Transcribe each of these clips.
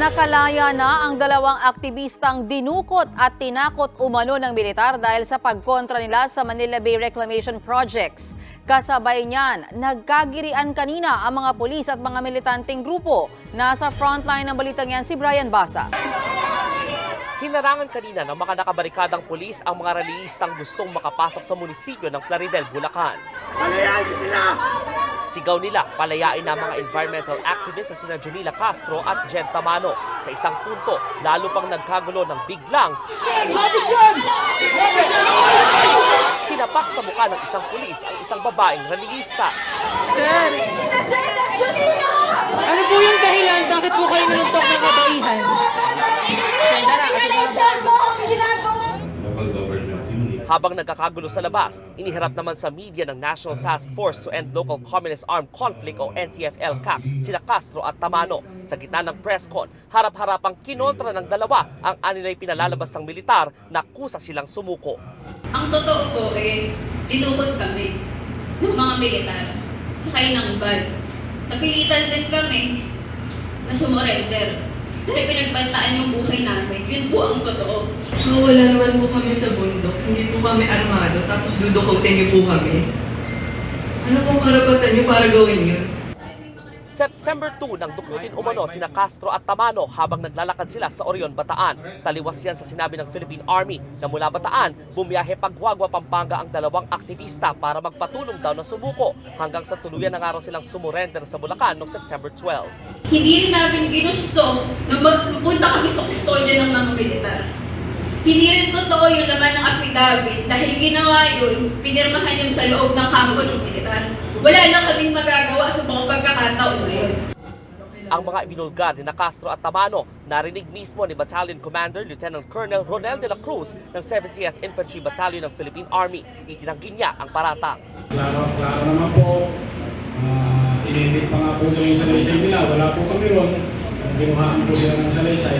Nakalaya na ang dalawang aktivistang dinukot at tinakot umano ng militar dahil sa pagkontra nila sa Manila Bay Reclamation Projects. Kasabay niyan, nagkagirian kanina ang mga pulis at mga militanteng grupo. Nasa frontline ng balitang yan si Brian Basa. Hinarangan kanina ng mga nakabarikadang pulis ang mga rallyistang gustong makapasok sa munisipyo ng Plaridel, Bulacan. Palayain sila! Sigaw nila, palayain na mga environmental activists na sina Junila Castro at Jen Tamano. Sa isang punto, lalo pang nagkagulo ng biglang sinapak sa mukha ng isang pulis ang isang babaeng rallyista. Sir! Ano po yung dahilan? Bakit po kayo niluntok ng Habang nagkakagulo sa labas, iniharap naman sa media ng National Task Force to End Local Communist Armed Conflict o NTFL-CAC sila Castro at Tamano. Sa gitna ng press con, harap-harapang kinontra ng dalawa ang anilay pinalalabas ng militar na kusa silang sumuko. Ang totoo po eh, dinukot kami ng mga militar. Sakay ng bag. Napilitan din kami na sumurrender. Dahil pinagbantaan yung buhay namin. Yun po ang totoo. So wala naman po kami sa bundok, hindi po kami armado, tapos dudukotin niyo po kami. Ano pong karapatan niyo para gawin yun? September 2 nang dukutin umano sina Castro at Tamano habang naglalakad sila sa Orion, Bataan. Taliwas yan sa sinabi ng Philippine Army na mula Bataan, bumiyahe pagwagwa Pampanga ang dalawang aktivista para magpatulong daw na sumuko hanggang sa tuluyan na nga raw silang sumurrender sa Bulacan noong September 12. Hindi rin namin ginusto na magpunta kami sa kustodya ng mga militar. Hindi rin totoo yung laman ng affidavit dahil ginawa yun, pinirmahan yun sa loob ng kampo ng militar. Wala na kaming magagawa sa mga pagkakataon na yun. Ang mga ibinulgar ni na Castro at Tamano narinig mismo ni Battalion Commander Lieutenant Colonel Ronel de la Cruz ng 70th Infantry Battalion ng Philippine Army. Itinanggi niya ang paratang. Klaro, klaro naman po, uh, inedit pa nga po nila yung salaysay nila. Wala po kami ron. Kinuhaan po sila ng salaysay.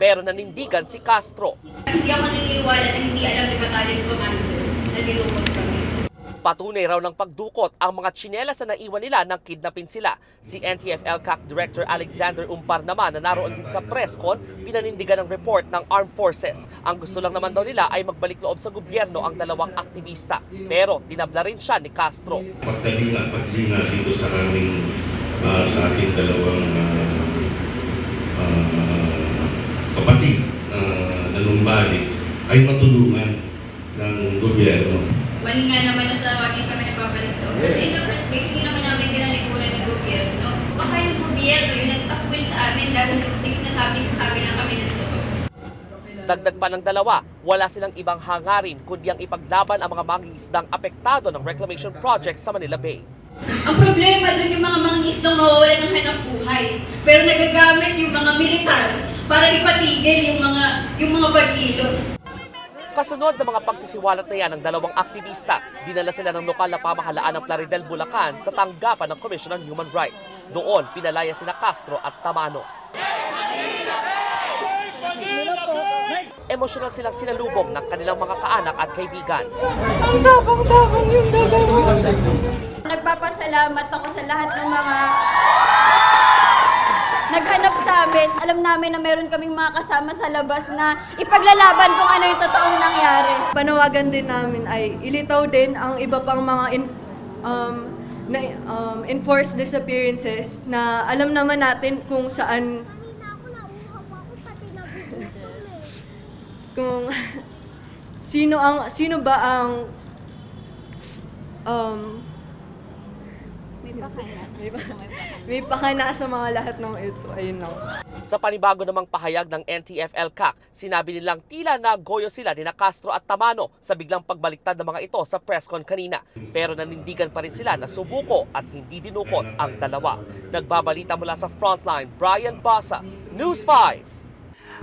Pero nanindigan si Castro. Hindi ako naniniwala na hindi alam ni Battalion Commander na nilukot. Patunay raw ng pagdukot ang mga tsinelas na naiwan nila nang kidnapin sila. Si NTF-LCAC Director Alexander Umpar naman na naroon din sa press con, pinanindigan ng report ng Armed Forces. Ang gusto lang naman daw nila ay magbalik loob sa gobyerno ang dalawang aktivista. Pero tinabla rin siya ni Castro. Pagdalinga, paglinga dito sa aming, ah, sa ating dalawang ah, ah, kapatid na nanumbalik ay matulungan ng gobyerno. Mali nga naman na tawagin kami na babalik doon. Kasi in the first place, hindi naman namin kinalikuran ng gobyerno. Baka yung gobyerno yung nagtakwil sa amin dahil may sinasabing sasabi lang kami na totoo. Dagdag pa ng dalawa, wala silang ibang hangarin kundi ang ipaglaban ang mga mangingisdang apektado ng reclamation project sa Manila Bay. Ang problema doon yung mga mangingisdang mawawalan ng hanap buhay. Pero nagagamit yung mga militar para ipatigil yung mga yung mga pagkilos. Kasunod ng mga pagsisiwalat na yan ng dalawang aktivista, dinala sila ng lokal na pamahalaan ng Plaridel, Bulacan sa tanggapan ng Commission on Human Rights. Doon, pinalaya sina Castro at Tamano. Emosyonal silang sinalubong ng kanilang mga kaanak at kaibigan. Nagpapasalamat ako sa lahat ng mga naghanap sa amin. Alam namin na meron kaming mga kasama sa labas na ipaglalaban kung ano yung totoong nangyari. Panawagan din namin ay ilitaw din ang iba pang mga in- um, na, um, enforced disappearances na alam naman natin kung saan kung sino ang sino ba ang um, may, pa- may pakana sa mga lahat ng ito. Ayun lang. Sa panibago namang pahayag ng NTF-LCAC, sinabi nilang tila nagoyo sila ni na Castro at Tamano sa biglang pagbaliktad ng mga ito sa presscon kanina. Pero nanindigan pa rin sila na subuko at hindi dinukot ang dalawa. Nagbabalita mula sa frontline, Brian Basa, News 5.